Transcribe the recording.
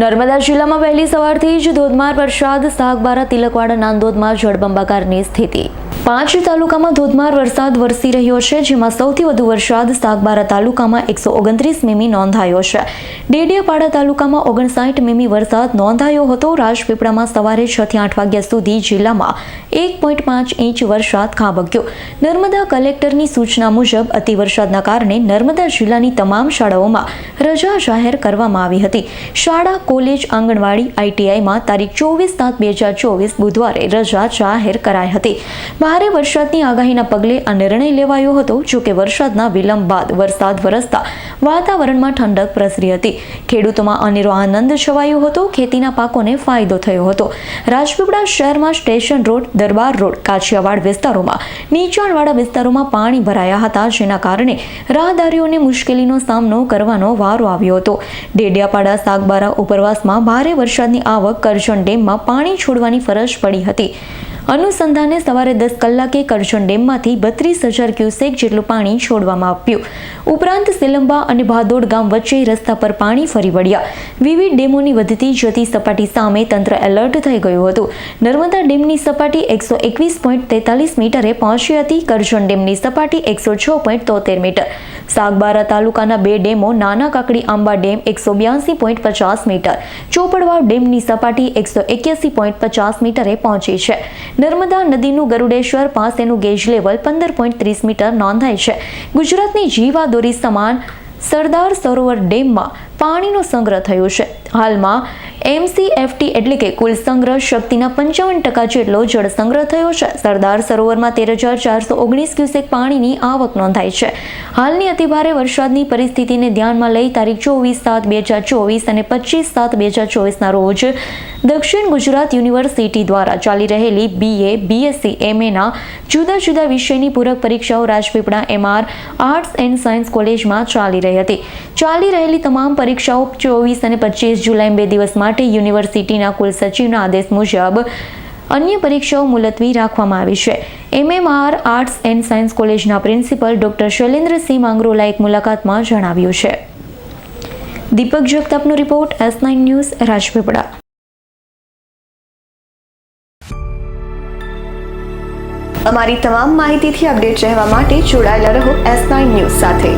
નર્મદા જિલ્લામાં વહેલી સવારથી જ ધોધમાર વરસાદ સાગબારા તિલકવાડા નાંદોદમાં જળબંબાકારની સ્થિતિ. પાંચ તાલુકામાં ધોધમાર વરસાદ વરસી રહ્યો છે, જેમાં સૌથી વધુ વરસાદ સાગબારા તાલુકામાં એકસો ઓગણત્રીસ મીમી નોંધાયો છે. ડેડિયાપાડા તાલુકામાં ઓગણસાઠ મીમી વરસાદ નોંધાયો હતો. રાજપીપળામાં સવારે છ થી આઠ વાગ્યા સુધી જિલ્લામાં એક પોઈન્ટ પાંચ ઇંચ વરસાદ ખાબક્યો. નર્મદા કલેક્ટરની સૂચના મુજબ અતિ વરસાદના કારણે નર્મદા જિલ્લાની તમામ શાળાઓમાં રજા જાહેર કરવામાં આવી હતી. શાળા, કોલેજ, આંગણવાડી આઈટીઆઈમાં તારીખ ચોવીસ સાત બે હજાર ચોવીસ બુધવારે રજા જાહેર કરાઈ હતી. ભારે વરસાદની આગાહીના પગલે આ નિર્ણય લેવાયો હતો, જો કે વરસાદના વિલંબ બાદ વરસાદ વરસતા વાતાવરણમાં ઠંડક પ્રસરી હતી. ખેડૂતોમાં અનેરો આનંદ છવાયો હતો, ખેતીના પાકોને ફાયદો થયો હતો. રાજપીપળા શહેરમાં સ્ટેશન રોડ, દરબાર રોડ, કાછિયાવાડ વિસ્તારોમાં, નીચાણવાળા વિસ્તારોમાં પાણી ભરાયા હતા, જેના કારણે રાહદારીઓને મુશ્કેલીનો સામનો કરવાનો વારો આવ્યો હતો. ડેડિયાપાડા સાગબારા ઉપરવાસમાં ભારે વરસાદની આવક કરજણ ડેમમાં પાણી છોડવાની ફરજ પડી હતી. અનુસંધાને સવારે દસ કલાકે કરજણ ડેમમાંથી બત્રીસ હજાર ક્યુસેક જેટલું પાણી છોડવામાં આવ્યું. ઉપરાંત સિલંબા અને ભાદોડ ગામ વચ્ચે રસ્તા પર પાણી ફરી વળ્યા. વિવિધ ડેમોની વધતી જતી સપાટી સામે તંત્ર એલર્ટ થઈ ગયું હતું. નર્મદા ડેમની સપાટી એકસો એકવીસ પોઈન્ટ તેતાલીસ મીટરે પહોંચી હતી. કરજણ ડેમની સપાટી એકસો છ પોઈન્ટ તોતેર મીટર. સાગબારા તાલુકાના બે ડેમો નાના કાકડી આંબા ડેમ એકસો બ્યાસી પોઈન્ટ પચાસ મીટર. ચોપડવાવ ડેમની સપાટી એકસો એક્યાસી પોઈન્ટ પચાસ મીટરે પહોંચી છે. નર્મદા નદીનું ગરુડેશ્વર પાસેનું ગેજ લેવલ પંદર પોઈન્ટ ત્રીસ મીટર નોંધાય છે. ગુજરાતની જીવાદોરી સમાન સરદાર સરોવર ડેમમાં પાણીનો સંગ્રહ થયો છે. હાલમાં એમસીએફટી એટલે કે કુલ સંગ્રહ શક્તિના પંચાવન ટકા જેટલો જળ સંગ્રહ થયો છે. સરદાર સરોવરમાં તેર હજાર ચારસો ઓગણીસ ક્યુસેક પાણીની આવક નોંધાઈ છે. હાલની અતિભારે વરસાદની પરિસ્થિતિને ધ્યાનમાં લઈ તારીખ ચોવીસ સાત બે હજાર ચોવીસ અને પચીસ સાત બે હજાર ચોવીસના રોજ દક્ષિણ ગુજરાત યુનિવર્સિટી દ્વારા ચાલી રહેલી બીએ બીએસસી એમએના જુદા જુદા વિષયની પૂરક પરીક્ષાઓ Rajpipla MR arts and science કોલેજમાં ચાલી રહી હતી. ચાલી રહેલી તમામ પરીક્ષાઓ ચોવીસ અને પચીસ જુલાઈ બે દિવસ માટે યુનિવર્સિટીના કુલસચિવના આદેશ મુજબ અન્ય પરીક્ષાઓ મુલતવી રાખવામાં આવી છે. એમએમઆર આર્ટ્સ એન્ડ સાયન્સ કોલેજના પ્રિન્સિપલ ડોક્ટર શૈલેન્દ્રસિંહ માંગરોલા એક મુલાકાતમાં જણાવ્યું છે. Deepak જગતાપનો report, S nine news, Rajpipla. અમારી તમામ માહિતીથી અપડેટ રહેવા માટે જોડાયેલા રહો એસ નાઇન ન્યૂઝ સાથે.